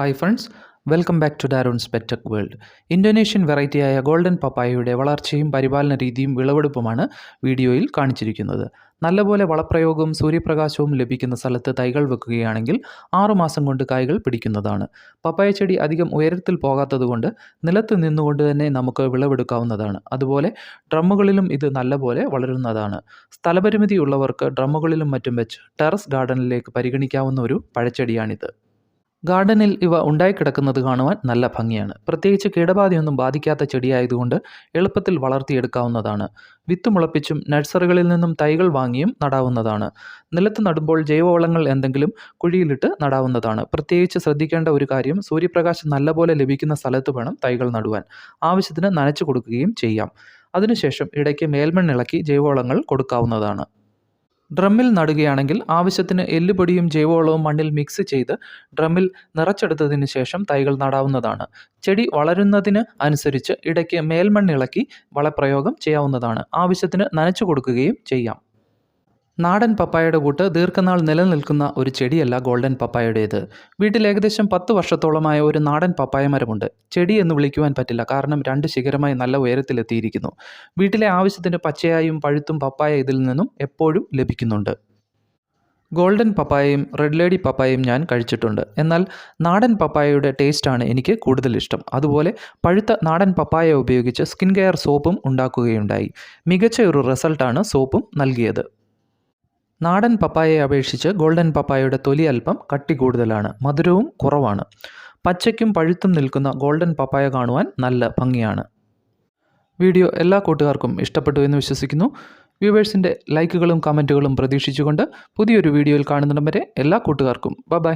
Hi friends welcome back to ഡാരോൺസ് പെറ്റക് world Indonesian വെറൈറ്റിയായ golden പപ്പായയുടെ വളർച്ചയും പരിപാലന രീതിയും വിളവെടുപ്പുമാണ് വീഡിയോയിൽ കാണിച്ചിരിക്കുന്നത്. നല്ലപോലെ വളപ്രയോഗവും സൂര്യപ്രകാശവും ലഭിക്കുന്ന സ്ഥലത്ത് തൈകൾ വെക്കുകയാണെങ്കിൽ ആറുമാസം കൊണ്ട് കായ്കൾ പിടിക്കുന്നതാണ്. പപ്പായ ചെടി അധികം ഉയരത്തിൽ പോകാത്തതുകൊണ്ട് നിലത്ത് നിന്നുകൊണ്ട് തന്നെ നമുക്ക് വിളവെടുക്കാവുന്നതാണ്. അതുപോലെ ഡ്രമ്മുകളിലും ഇത് നല്ലപോലെ വളരുന്നതാണ്. സ്ഥലപരിമിതി ഉള്ളവർക്ക് ഡ്രമ്മുകളിലും മറ്റും വെച്ച് ടെറസ് ഗാർഡനിലേക്ക് പരിഗണിക്കാവുന്ന ഒരു പഴച്ചെടിയാണിത്. ഗാർഡനിൽ ഇവ ഉണ്ടായിക്കിടക്കുന്നത് കാണുവാൻ നല്ല ഭംഗിയാണ്. പ്രത്യേകിച്ച് കീടബാധയൊന്നും ബാധിക്കാത്ത ചെടിയായതുകൊണ്ട് എളുപ്പത്തിൽ വളർത്തിയെടുക്കാവുന്നതാണ്. വിത്ത് മുളപ്പിച്ചും നഴ്സറികളിൽ നിന്നും തൈകൾ വാങ്ങിയും നടാവുന്നതാണ്. നിലത്ത് നടുമ്പോൾ ജൈവവളങ്ങൾ എന്തെങ്കിലും കുഴിയിലിട്ട് നടാവുന്നതാണ്. പ്രത്യേകിച്ച് ശ്രദ്ധിക്കേണ്ട ഒരു കാര്യം സൂര്യപ്രകാശം നല്ലപോലെ ലഭിക്കുന്ന സ്ഥലത്ത് വേണം തൈകൾ നടുവാൻ. ആവശ്യത്തിന് നനച്ചു കൊടുക്കുകയും ചെയ്യാം. അതിനുശേഷം ഇടയ്ക്ക് മേൽമണ്ണിളക്കി ജൈവവളങ്ങൾ കൊടുക്കാവുന്നതാണ്. ഡ്രമ്മിൽ നടുകയാണെങ്കിൽ ആവശ്യത്തിന് എല്ലുപൊടിയും ജൈവവളവും മണ്ണിൽ മിക്സ് ചെയ്ത് ഡ്രമ്മിൽ നിറച്ചെടുത്തതിന് ശേഷം തൈകൾ നടാവുന്നതാണ്. ചെടി വളരുന്നതിന് അനുസരിച്ച് ഇടയ്ക്ക് മേൽമണ്ണിളക്കി വളപ്രയോഗം ചെയ്യാവുന്നതാണ്. ആവശ്യത്തിന് നനച്ചു കൊടുക്കുകയും ചെയ്യാം. നാടൻ പപ്പായയുടെ കൂട്ട് ദീർഘനാൾ നിലനിൽക്കുന്ന ഒരു ചെടിയല്ല ഗോൾഡൻ പപ്പായയുടേത്. വീട്ടിൽ ഏകദേശം പത്ത് വർഷത്തോളമായ ഒരു നാടൻ പപ്പായ മരമുണ്ട് ചെടി എന്ന് വിളിക്കുവാൻ പറ്റില്ല. കാരണം രണ്ട് ശിഖരമായി നല്ല ഉയരത്തിലെത്തിയിരിക്കുന്നു. വീട്ടിലെ ആവശ്യത്തിന് പച്ചയായും പഴുത്തും പപ്പായ ഇതിൽ നിന്നും എപ്പോഴും ലഭിക്കുന്നുണ്ട്. ഗോൾഡൻ പപ്പായയും റെഡ് ലേഡി പപ്പായയും ഞാൻ കഴിച്ചിട്ടുണ്ട്. എന്നാൽ നാടൻ പപ്പായയുടെ ടേസ്റ്റാണ് എനിക്ക് കൂടുതൽ ഇഷ്ടം. അതുപോലെ പഴുത്ത നാടൻ പപ്പായ ഉപയോഗിച്ച് സ്കിൻ കെയർ സോപ്പും ഉണ്ടാക്കുകയുണ്ടായി. മികച്ച ഒരു റിസൾട്ടാണ് സോപ്പും നൽകിയത്. നാടൻ പപ്പായയെ അപേക്ഷിച്ച് ഗോൾഡൻ പപ്പായയുടെ തൊലി അല്പം കട്ടി കൂടുതലാണ് മധുരവും കുറവാണ്. പച്ചയ്ക്കും പഴുത്തും നിൽക്കുന്ന ഗോൾഡൻ പപ്പായ കാണുവാൻ നല്ല ഭംഗിയാണ്. വീഡിയോ എല്ലാ കൂട്ടുകാർക്കും ഇഷ്ടപ്പെട്ടു എന്ന് വിശ്വസിക്കുന്നു. വ്യൂവേഴ്സിന്റെ ലൈക്കുകളും കമന്റുകളും പ്രതീക്ഷിച്ചുകൊണ്ട് പുതിയൊരു വീഡിയോയിൽ കാണുന്നിടം വരെ എല്ലാ കൂട്ടുകാർക്കും ബ ബൈ.